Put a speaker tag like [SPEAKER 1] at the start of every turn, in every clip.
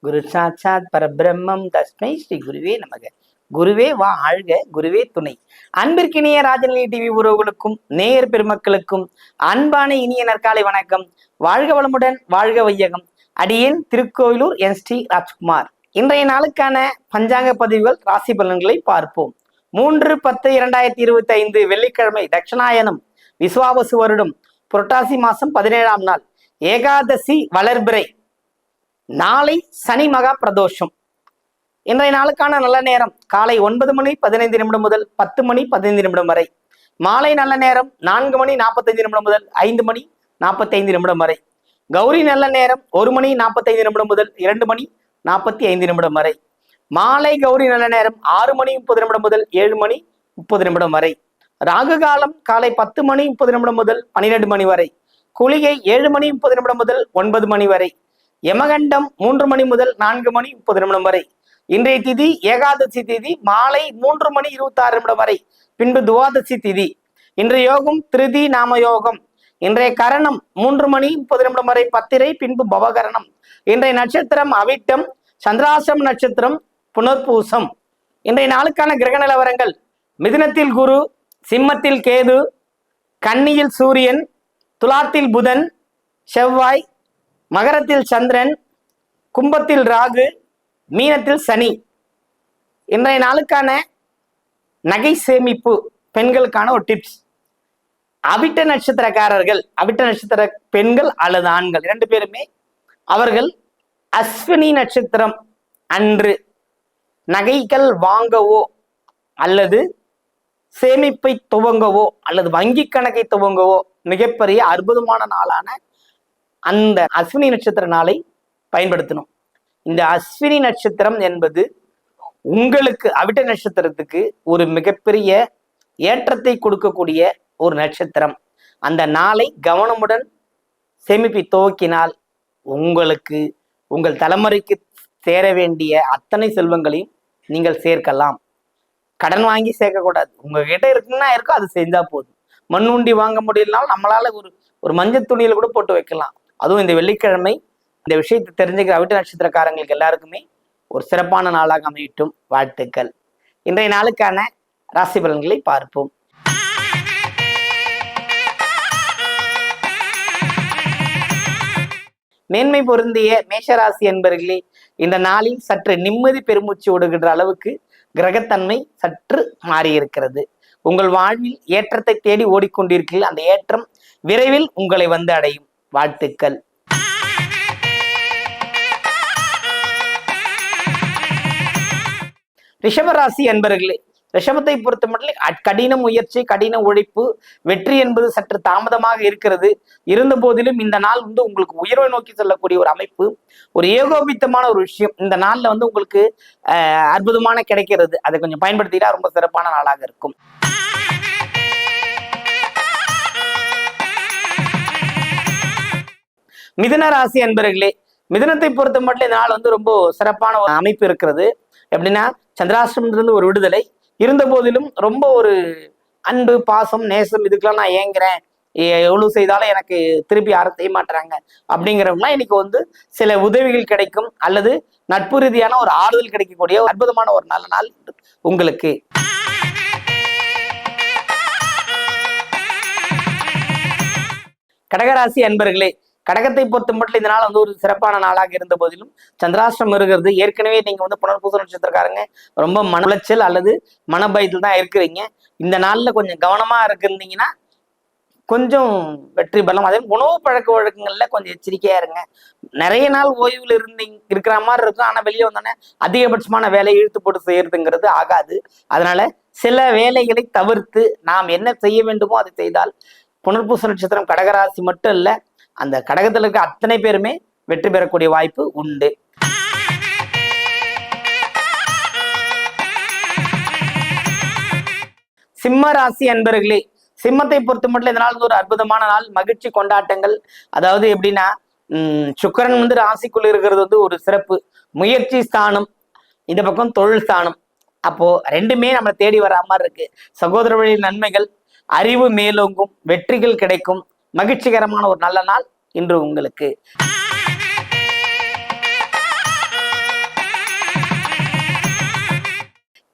[SPEAKER 1] குரு சாட்சாத் பரபிரம்மம் தஸ்மை ஸ்ரீ குருவே நமக. குருவே வா ஆழ்க குருவே துணை. அன்பிற்கினிய ராஜநிலை டிவி உறவுகளுக்கும் நேயர் பெருமக்களுக்கும் அன்பான இனிய நற்காலை வணக்கம். வாழ்க வளமுடன் வாழ்க வையகம். அடியேன் திருக்கோயிலூர் என் ஸ்ரீ ராஜ்குமார். இன்றைய நாளுக்கான பஞ்சாங்க பதிவுகள் ராசி பலன்களை பார்ப்போம். மூன்று பத்து இரண்டாயிரத்தி இருபத்தி ஐந்து வெள்ளிக்கிழமை தட்சிணாயனம் விஸ்வாவசு வருடம் புரட்டாசி மாசம் பதினேழாம் நாள் ஏகாதசி வளர்பிறை. நாளை சனி மகா பிரதோஷம். இன்றைய நாளுக்கான நல்ல நேரம் காலை ஒன்பது மணி பதினைந்து நிமிடம் முதல் பத்து மணி பதினைந்து நிமிடம் வரை. மாலை நல்ல நேரம் நான்கு மணி நாற்பத்தைந்து நிமிடம் முதல் ஐந்து மணி நாற்பத்தைந்து நிமிடம் வரை. கௌரி நல்ல நேரம் ஒரு மணி நாற்பத்தைந்து நிமிடம் முதல் இரண்டு மணி நாற்பத்தி ஐந்து நிமிடம் வரை. மாலை கௌரி நல்ல நேரம் ஆறு மணி முப்பது நிமிடம் முதல் ஏழு மணி முப்பது நிமிடம் வரை. ராகு காலம் காலை பத்து மணி முப்பது நிமிடம் முதல் பன்னிரெண்டு மணி வரை. குளிகை ஏழு மணி முப்பது நிமிடம் முதல் ஒன்பது மணி வரை. யமகண்டம் மூன்று மணி முதல் நான்கு மணி முப்பது நிமிடம் வரை. இன்றைய திதி ஏகாதசி திதி மாலை மூன்று மணி இருபத்தி ஆறு நிமிடம் வரை. பின்பு துவாதசி திதி. இன்றைய யோகம் திருதி நாம யோகம். இன்றைய கரணம் மூன்று மணி முப்பது நிமிடம் வரை பத்திரை பின்பு பவகரணம். இன்றைய நட்சத்திரம் அவிட்டம் சந்திராசம் நட்சத்திரம் புனர்பூசம். இன்றைய நாளுக்கான கிரக நிலவரங்கள். மிதுனத்தில் குரு சிம்மத்தில் கேது கன்னியில் சூரியன் துலாத்தில் புதன் செவ்வாய் மகரத்தில் சந்திரன் கும்பத்தில் ராகு மீனத்தில் சனி. இன்றைய நாளுக்கான நகை சேமிப்பு பெண்களுக்கான ஒரு டிப்ஸ் அவிட்ட நட்சத்திரக்காரர்கள் அவிட்ட நட்சத்திர பெண்கள் அல்லது ஆண்கள் இரண்டு பேருமே அவர்கள் அஸ்வினி நட்சத்திரம் அன்று நகைகள் வாங்கவோ அல்லது சேமிப்பை துவங்கவோ அல்லது வங்கி கணக்கை துவங்கவோ மிகப்பெரிய அற்புதமான நாளான அந்த அஸ்வினி நட்சத்திர நாளை பயன்படுத்தணும். இந்த அஸ்வினி நட்சத்திரம் என்பது உங்களுக்கு அவிட்ட நட்சத்திரத்துக்கு ஒரு மிகப்பெரிய ஏற்றத்தை கொடுக்கக்கூடிய ஒரு நட்சத்திரம். அந்த நாளை கவனமுடன் சேமிப்பை துவக்கினால் உங்களுக்கு உங்கள் தலைமுறைக்கு சேர வேண்டிய அத்தனை செல்வங்களையும் நீங்கள் சேர்க்கலாம். கடன் வாங்கி சேர்க்கக்கூடாது. உங்ககிட்ட இருக்குன்னா இருக்கோ அது செஞ்சா போதும். மண் உண்டி வாங்க முடியலனாலும் நம்மளால ஒரு ஒரு மஞ்சள் துணியில கூட போட்டு வைக்கலாம். அதுவும் இந்த வெள்ளிக்கிழமை இந்த விஷயத்தை தெரிஞ்சுக்கிற அவிட்ட நட்சத்திரக்காரங்களுக்கு எல்லாருக்குமே ஒரு சிறப்பான நாளாக அமையட்டும். வாழ்த்துக்கள். இன்றைய நாளுக்கான ராசி பலன்களை பார்ப்போம். மேன்மை பொருந்திய மேஷராசி என்பர்களே இந்த நாளில் சற்று நிம்மதி பெருமூச்சு விடுகின்ற அளவுக்கு கிரகத்தன்மை சற்று மாறியிருக்கிறது. உங்கள் வாழ்வில் ஏற்றத்தை தேடி ஓடிக்கொண்டிருக்கீர்கள் அந்த ஏற்றம் விரைவில் உங்களை வந்து அடையும். வாழ்த்துக்கள். ரிஷபராசி என்பர்களே ரிஷபத்தை பொறுத்த மட்டும் கடின முயற்சி கடின உழைப்பு வெற்றி என்பது சற்று தாமதமாக இருக்கிறது. இருந்த போதிலும் இந்த நாள் வந்து உங்களுக்கு உயர்வை நோக்கி செல்லக்கூடிய ஒரு அமைப்பு. ஒரு ஏகோபித்தமான ஒரு விஷயம். இந்த நாள்ல வந்து உங்களுக்கு அற்புதமான கிடைக்கிறது. அதை கொஞ்சம் பயன்படுத்திட்டா ரொம்ப சிறப்பான நாளாக இருக்கும். மிதன ராசி அன்பர்களே மிதனத்தை பொறுத்த மட்டும் இந்த நாள் வந்து ரொம்ப சிறப்பான ஒரு அமைப்பு இருக்கிறது. எப்படின்னா சந்திராசிரமத்திலிருந்து ஒரு விடுதலை இருந்த போதிலும் ரொம்ப ஒரு அன்பு பாசம் நேசம் இதுக்கெல்லாம் நான் ஏங்குறேன். எவ்வளவு செய்தாலும் எனக்கு திருப்பி யாரும் செய்ய மாட்டாங்க அப்படிங்கிறவங்களாம் இன்னைக்கு வந்து சில உதவிகள் கிடைக்கும் அல்லது நட்பு ரீதியான ஒரு ஆறுதல் கிடைக்கக்கூடிய ஒரு அற்புதமான ஒரு நல்ல நாள் உங்களுக்கு. கடகராசி அன்பர்களே கடகத்தை பொறுத்த மட்டும் இந்த நாள் வந்து ஒரு சிறப்பான நாளாக இருந்த போதிலும் சந்திராஷ்டிரம் இருக்கிறது. ஏற்கனவே நீங்க வந்து புனர்பூச நட்சத்திரக்காரங்க. ரொம்ப மன உளைச்சல் அல்லது மனபயத்தில் தான் இருக்கிறீங்க. இந்த நாள்ல கொஞ்சம் கவனமா இருந்திருந்தீங்கன்னா கொஞ்சம் வெற்றி பெறலாம். அதே மாதிரி உணவு பழக்க வழக்கங்கள்ல கொஞ்சம் எச்சரிக்கையா இருங்க. நிறைய நாள் ஓய்வுல இருந்தீங்க இருக்கிற மாதிரி இருக்கும். ஆனா வெளியே வந்தோடனே அதிகபட்சமான வேலையை இழுத்து போட்டு செய்யறதுங்கிறது ஆகாது. அதனால சில வேலைகளை தவிர்த்து நாம் என்ன செய்ய வேண்டுமோ அதை செய்தால் புனர்பூச நட்சத்திரம் கடகராசி மட்டும் இல்லை அந்த கடகத்தில் இருக்க அத்தனை பேருமே வெற்றி பெறக்கூடிய வாய்ப்பு உண்டு. சிம்ம ராசி அன்பர்களே சிம்மத்தை பொறுத்த மட்டும் இதனால் ஒரு அற்புதமான நாள் மகிழ்ச்சி கொண்டாட்டங்கள். அதாவது எப்படின்னா சுக்கரன் வந்து ராசிக்குள்ள இருக்கிறது வந்து ஒரு சிறப்பு. முயற்சி ஸ்தானம் இந்த பக்கம் தொழில் ஸ்தானம். அப்போ ரெண்டுமே நம்ம தேடி வரா மாதிரி இருக்கு. சகோதர வழி நன்மைகள் அறிவு மேலோங்கும் வெற்றிகள் கிடைக்கும். மகிழ்ச்சிகரமான ஒரு நல்ல நாள் இன்று உங்களுக்கு.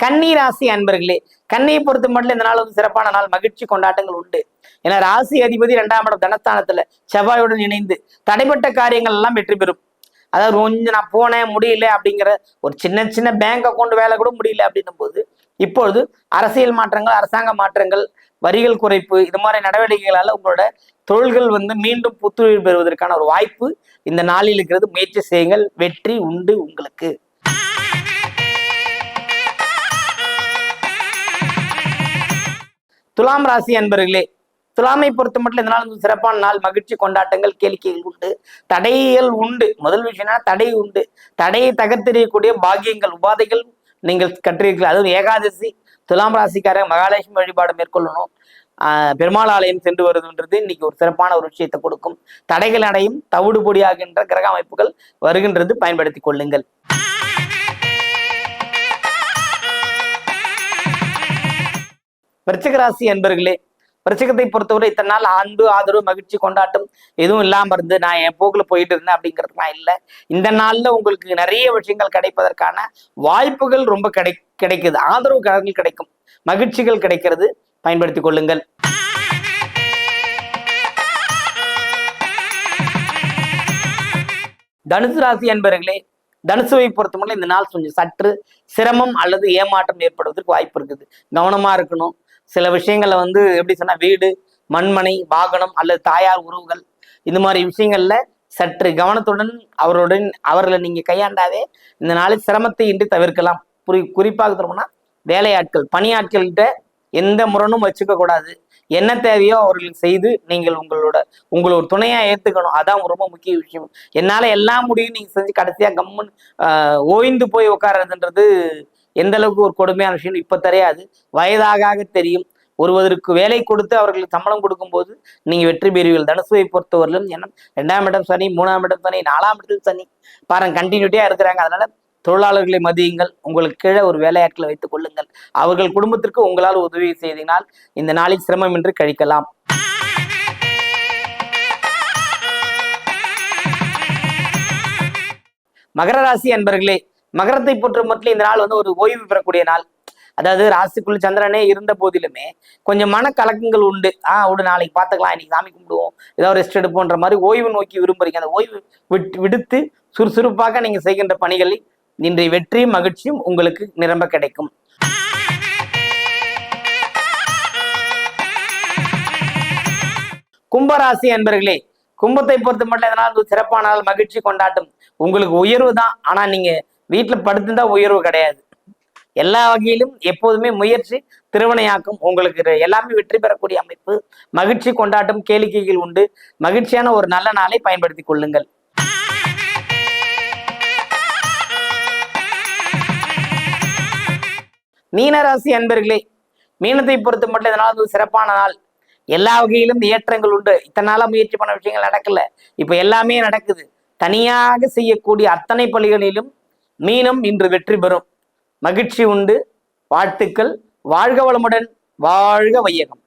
[SPEAKER 1] கன்னி ராசி அன்பர்களே கன்னியை பொறுத்த மட்டும் இந்த நாள் வந்து சிறப்பான நாள். மகிழ்ச்சி கொண்டாட்டங்கள் உண்டு. ஏன்னா ராசி அதிபதி இரண்டாம் இடம் தனஸ்தானத்துல செவ்வாயுடன் இணைந்து தடைப்பட்ட காரியங்கள் எல்லாம் வெற்றி பெறும். அதாவது கொஞ்சம் நான் போனேன் முடியல அப்படிங்கிற ஒரு சின்ன சின்ன பேங்க் அக்கௌண்ட் வேலை கூட முடியல அப்படின்னும் போது இப்பொழுது அரசியல் மாற்றங்கள் அரசாங்க மாற்றங்கள் வரிகள் குறைப்பு இது மாதிரி நடவடிக்கைகளால் உங்களோட தொழில்கள் வந்து மீண்டும் புத்துயிர் பெறுவதற்கான ஒரு வாய்ப்பு இந்த நாளில் இருக்கிறது. முயற்சி செய்யுங்கள். வெற்றி உண்டு உங்களுக்கு. துலாம் ராசி அன்பர்களே துலாமை பொறுத்த மட்டும் இந்த நாள் வந்து சிறப்பான நாள். மகிழ்ச்சி கொண்டாட்டங்கள் கேளிக்கைகள் உண்டு. தடைகள் உண்டு. முதல் விஷயம்னா தடை உண்டு. தடையை தகர்த்தெறியக்கூடிய பாக்கியங்கள் உபாதைகள் நீங்கள் கற்றிருக்கீர்கள் அதுவும் ஏகாதசி துலாம் ராசிக்காரங்க மகாலட்சுமி வழிபாடு மேற்கொள்ளணும். பெருமாள் ஆலயம் சென்று வருதுன்றது இன்னைக்கு ஒரு சிறப்பான ஒரு விஷயத்தை கொடுக்கும். தடைகள் அடையும் தவிடு பொடியாகின்ற கிரக அமைப்புகள் வருகின்றது. பயன்படுத்திக் கொள்ளுங்கள். விருச்சிக ராசி அன்பர்களே விருச்சிகத்தை பொறுத்தவரை இத்தனை நாள் அன்பு ஆதரவு மகிழ்ச்சி கொண்டாட்டம் எதுவும் இல்லாம இருந்து நான் என் போக்குல போயிட்டு இருந்தேன் அப்படிங்கிறதுலாம் இல்லை. இந்த நாள்ல உங்களுக்கு நிறைய விஷயங்கள் கிடைப்பதற்கான வாய்ப்புகள் ரொம்ப கிடை கிடைக்குது. ஆதரவு கடன்கள் கிடைக்கும். மகிழ்ச்சிகள் கிடைக்கிறது. பயன்படுத்திக் கொள்ளுங்கள். தனுசு ராசி அன்பர்களே தனுசுவை பொறுத்தவரை இந்த நாள் கொஞ்சம் சற்று சிரமம் அல்லது ஏமாற்றம் ஏற்படுவதற்கு வாய்ப்பு இருக்குது. கவனமா இருக்கணும். சில விஷயங்கள்ல வந்து எப்படி சொன்னா வீடு மண்மனை வாகனம் அல்லது தாயார் உறவுகள் இந்த மாதிரி விஷயங்கள்ல சற்று கவனத்துடன் அவருடன் அவர்களை நீங்க கையாண்டாவே இந்த நாளில் சிரமத்தை இன்றி தவிர்க்கலாம். குறி குறிப்பாக சொல்லணும்னா வேலையாட்கள் பணியாட்கள்கிட்ட எந்த முரணும் வச்சுக்க கூடாது. என்ன தேவையோ அவர்களுக்கு செய்து நீங்கள் உங்களோட உங்களை ஒரு துணையா ஏத்துக்கணும். அதான் ரொம்ப முக்கிய விஷயம். என்னால எல்லா முடியும் நீங்க செஞ்சு கடைசியா கம்முன்னு ஓய்ந்து போய் உட்கார்றதுன்றது எந்த அளவுக்கு ஒரு கொடுமையான விஷயம் இப்ப தெரியாது. வயதாக தெரியும். ஒருவருக்கு வேலை கொடுத்து அவர்களுக்கு சம்பளம் கொடுக்கும்போது நீங்க வெற்றி பெறுவீர்கள். தனுசுவை பொறுத்தவரையிலும் என்ன? ரெண்டாம் இடம் சனி மூணாம் இடம் சனி நாலாம் இடத்தில் சனி. பாருங்க கண்டினியூட்டியா இருக்கிறாங்க. அதனால தொழிலாளர்களை மதியுங்கள். உங்களுக்கு கீழே ஒரு வேலையாட்களை வைத்துக் கொள்ளுங்கள். அவர்கள் குடும்பத்திற்கு உங்களால் உதவி செய்தினால் இந்த நாளில் சிரமம் என்று கழிக்கலாம். மகர ராசி அன்பர்களே மகரத்தை பொறுத்த மட்டும் இந்த நாள் வந்து ஒரு ஓய்வு பெறக்கூடிய நாள். அதாவது ராசிக்குள் சந்திரனே இருந்த போதிலுமே கொஞ்சம் மனக்கலக்கங்கள் உண்டு. ஆஹ் விடு நாளைக்கு பார்த்துக்கலாம் இன்னைக்கு சாமி கும்பிடுவோம். ஏதாவது ரெஸ்ட் எடுப்போன்ற மாதிரி ஓய்வு நோக்கி விரும்புறீங்க. அந்த ஓய்வு விட்டு விடுத்து சுறுசுறுப்பாக நீங்க செய்கின்ற பணிகளில் இன்றைய வெற்றியும் மகிழ்ச்சியும் உங்களுக்கு நிரம்ப கிடைக்கும். கும்பராசி அன்பர்களே கும்பத்தை பொறுத்த மட்டும் இதனால் சிறப்பான நாள் மகிழ்ச்சி கொண்டாட்டும். உங்களுக்கு உயர்வு தான். ஆனா நீங்க வீட்டில் படுத்திருந்தா உயர்வு கிடையாது. எல்லா வகையிலும் எப்போதுமே முயற்சி திருவினையாக்கும் உங்களுக்கு எல்லாமே வெற்றி பெறக்கூடிய அமைப்பு. மகிழ்ச்சி கொண்டாட்டம் கேளிக்கைகள் உண்டு. மகிழ்ச்சியான ஒரு நல்ல நாளை பயன்படுத்தி கொள்ளுங்கள். மீனராசி அன்பர்களே மீனத்தை பொறுத்த மட்டும் இதனால் வந்து சிறப்பான நாள்? எல்லா வகையிலும் ஏற்றங்கள் உண்டு. இத்தனை நாளா முயற்சி பண்ண விஷயங்கள் நடக்கல. இப்ப எல்லாமே நடக்குது. தனியாக செய்யக்கூடிய அத்தனை பள்ளிகளிலும் மீனம் இன்று வெற்றி பெறும். மகிழ்ச்சி உண்டு. வாழ்த்துக்கள். வாழ்க வளமுடன். வாழ்க வையகம்.